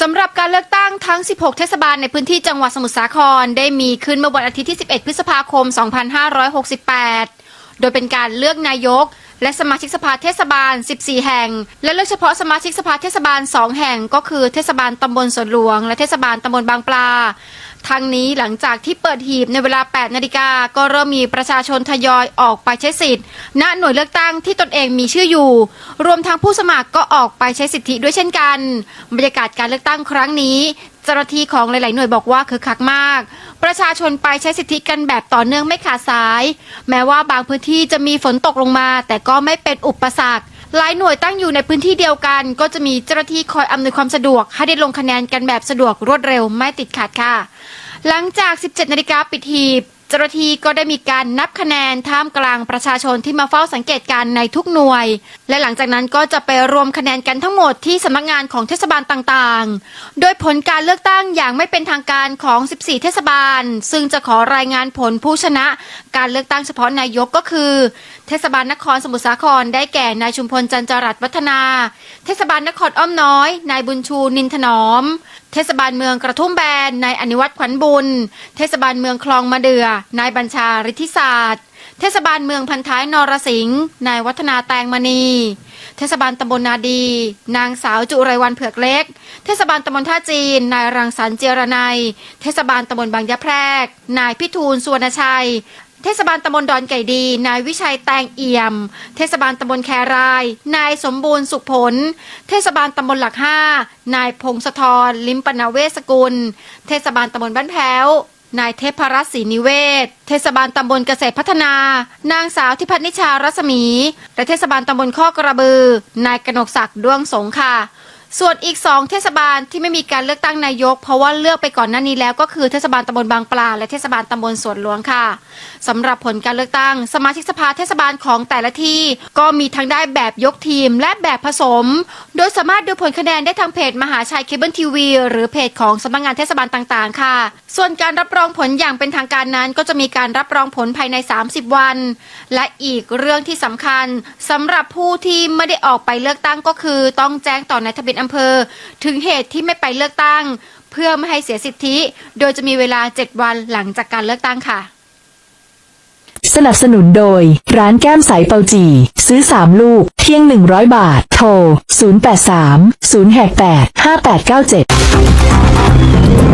สำหรับการเลือกตั้งทั้ง 16 เทศบาลในพื้นที่จังหวัดสมุทรสาคร ได้มีขึ้นเมื่อวันอาทิตย์ที่ 11 พฤษภาคม 2568 โดยเป็นการเลือกนายก และสมาชิกสภาเทศบาล 14 แห่ง และเลือกเฉพาะสมาชิกสภาเทศบาล 2 แห่ง ก็คือเทศบาลตำบลสวนหลวง และเทศบาลตำบลบางปลา ทั้งนี้หลังจากที่เปิดหีบในเวลา 8 นาฬิกา ก็เริ่มมีประชาชนทยอยออกไปใช้สิทธิ์ ณ หน่วยเลือกตั้งที่ตนเองมีชื่ออยู่ รวมทั้งผู้สมัครก็ออกไปใช้สิทธิด้วยเช่นกัน บรรยากาศการเลือกตั้งครั้งนี้เจ้าหน้าที่ของหลาย ๆ หน่วยบอกว่าคึกคักมาก ประชาชนไปใช้สิทธิกันแบบต่อเนื่องไม่ขาดสาย แม้ว่าบางพื้นที่จะมีฝนตกลงมา แต่ก็ไม่เป็นอุปสรรค หลายหน่วยตั้งอยู่ในพื้นที่เดียวกัน ก็จะมีเจ้าหน้าที่คอยอำนวยความสะดวก ให้ได้ลงคะแนนกันแบบสะดวกรวดเร็วไม่ติดขัดค่ะ หลังจาก 17 นาฬิกาปิดหีบ เจ้าหน้าที่ก็ได้มีการนับคะแนนท่ามกลางประชาชนที่มาเฝ้าสังเกตการในทุกหน่วย และหลังจากนั้นก็จะไปรวมคะแนนกันทั้งหมดที่สำนักงานของเทศบาลต่างๆ โดยผลการเลือกตั้งอย่างไม่เป็นทางการของ 14 เทศบาล ซึ่งจะขอรายงานผลผู้ชนะ การเลือกตั้งเฉพาะนายกก็คือ เทศบาลนครสมุทรสาครได้แก่นายชุมพลจันจรัตวัฒนา เทศบาลนครอ้อมน้อย นายบุญชูนินถนอม เทศบาลเมืองกระทุ่มแบนนายอนิวัตรขวัญบุญ เทศบาลเมืองคลองมะเดือนายบัญชาฤทธิศาสตร์ เทศบาลเมืองพันท้ายนรสิงห์ นายวัฒนาแตงมณี เทศบาลตำบลนาดี นางสาวจุไรวันเผือกเล็ก เทศบาลตำบลท่าจีน นายรังสรรค์เจรนัยเทศบาลตำบลบางยะแพรก นายพิทูลสุวรรณชัยเทศบาลตำบลดอนไก่ดี นายวิชัยแตงเอี่ยม เทศบาลตำบลแคราย นายสมบูรณ์สุขผล เทศบาลตำบลหลักห้านายพงศธรลิมปนาเวสกุล เทศบาลตำบลบ้านแพ้ว นายเทพรัตน์ศรีนิเวศ เทศบาลตำบลเกษตรพัฒนา นางสาวทิพัฒนิชารัศมี และเทศบาลตำบลข้อกระบือ นายกนกศักดิ์ด้วงสงค่ะ ส่วนอีก 2 เทศบาลที่ไม่มีการเลือกตั้งนายก เพราะว่าเลือกไปก่อนหน้านี้แล้วก็คือเทศบาลตำบลบางปลา และเทศบาลตำบลสวนหลวงค่ะสำหรับผลการเลือกตั้ง สมาชิกสภาเทศบาลของแต่ละที่ ก็มีทั้งได้แบบยกทีมและแบบผสม โดยสามารถดูผลคะแนนได้ทางเพจมหาชัยเคเบิลทีวีหรือเพจของสำนักงานเทศบาลต่างๆ ค่ะ ส่วนการรับรองผลอย่างเป็นทางการนั้น ก็จะมีการรับรองผลภายใน 30 วัน และอีกเรื่องที่สำคัญสำหรับผู้ที่ไม่ได้ออกไปเลือกตั้งก็คือ ต้องแจ้งต่อนายทะเบียนอำเภอ ถึงเหตุที่ไม่ไปเลือกตั้ง เพื่อไม่ให้เสียสิทธิ โดยจะมีเวลา 7 วันหลังจากการเลือกตั้งค่ะ สนับสนุนโดย ร้านแก้มใสเปาจี ซื้อ 3 ลูกเพียง 100 บาท โทร 083 0 8 5897